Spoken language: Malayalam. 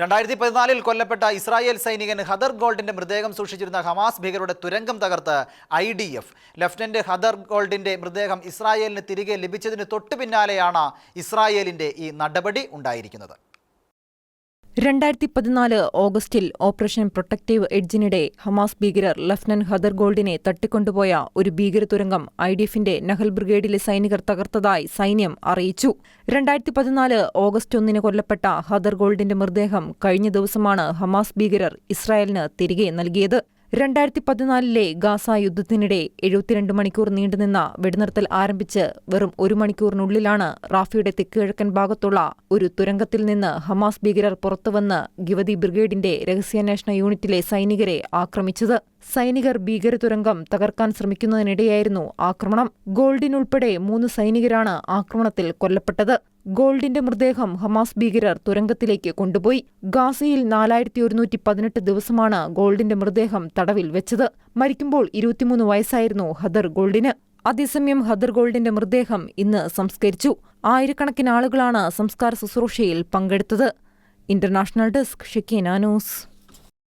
രണ്ടായിരത്തി പതിനാലിൽ കൊല്ലപ്പെട്ട ഇസ്രായേൽ സൈനികൻ ഹദർ ഗോൾഡിന്റെ മൃതദേഹം സൂക്ഷിച്ചിരുന്ന ഹമാസ് ഭീകരരുടെ തുരങ്കം തകർത്ത് I D F. Lieutenant Hadar ഗോൾഡിന്റെ മൃതദേഹം ഇസ്രായേലിന് തിരികെ ലഭിച്ചതിന് തൊട്ടു പിന്നാലെയാണ് ഇസ്രായേലിന്റെ ഈ നടപടി ഉണ്ടായിരിക്കുന്നത്. രണ്ടായിരത്തി പതിനാല് ഓഗസ്റ്റിൽ ഓപ്പറേഷൻ പ്രൊട്ടക്റ്റീവ് എഡ്ജിനിടെ ഹമാസ് ഭീകരർ ലഫ്റ്റനന്റ് ഹദർ ഗോൾഡിനെ തട്ടിക്കൊണ്ടുപോയ ഒരു ഭീകരതുരങ്കം ഐ ഡി എഫിന്റെ നഹൽ ബ്രിഗേഡിലെ സൈനികർ തകർത്തതായി സൈന്യം അറിയിച്ചു. രണ്ടായിരത്തി പതിനാല് ഓഗസ്റ്റ് ഒന്നിന് കൊല്ലപ്പെട്ട ഹദർ ഗോൾഡിന്റെ മൃതദേഹം കഴിഞ്ഞ ദിവസമാണ് ഹമാസ് ഭീകരർ ഇസ്രായേലിന് തിരികെ നൽകിയത്. രണ്ടായിരത്തി പതിനാലിലെ ഗാസ യുദ്ധത്തിനിടെ എഴുപത്തിരണ്ട് മണിക്കൂർ നീണ്ടുനിന്ന വെടിനിർത്തൽ ആരംഭിച്ച് വെറും ഒരു മണിക്കൂറിനുള്ളിലാണ് റാഫിയുടെ തെക്കുകിഴക്കൻ ഭാഗത്തുള്ള ഒരു തുരങ്കത്തിൽ നിന്ന് ഹമാസ് ഭീകരർ പുറത്തുവന്ന് ഗിവതി ബ്രിഗേഡിന്റെ രഹസ്യാന്വേഷണ യൂണിറ്റിലെ സൈനികരെ ആക്രമിച്ചത്. സൈനികർ ഭീകരതുരങ്കം തകർക്കാൻ ശ്രമിക്കുന്നതിനിടെയായിരുന്നു ആക്രമണം. ഗോൾഡിൻ ഉൾപ്പെടെ മൂന്ന് സൈനികരാണ് ആക്രമണത്തിൽ കൊല്ലപ്പെട്ടത്. ഗോൾഡിന്റെ മൃതദേഹം ഹമാസ് ഭീകരർ തുരങ്കത്തിലേക്ക് കൊണ്ടുപോയി. ഗാസയിൽ നാലായിരത്തി ഒരുന്നൂറ്റി പതിനെട്ട് ദിവസമാണ് ഗോൾഡിന്റെ മൃതദേഹം തടവിൽ വെച്ചത്. മരിക്കുമ്പോൾ ഇരുപത്തിമൂന്ന് വയസ്സായിരുന്നു ഹദർ ഗോൾഡിന്. അതേസമയം ഹദർ ഗോൾഡിന്റെ മൃതദേഹം ഇന്ന് സംസ്കരിച്ചു. ആയിരക്കണക്കിന് ആളുകളാണ് സംസ്കാര ശുശ്രൂഷയിൽ പങ്കെടുത്തത്. International desk Shekinah news.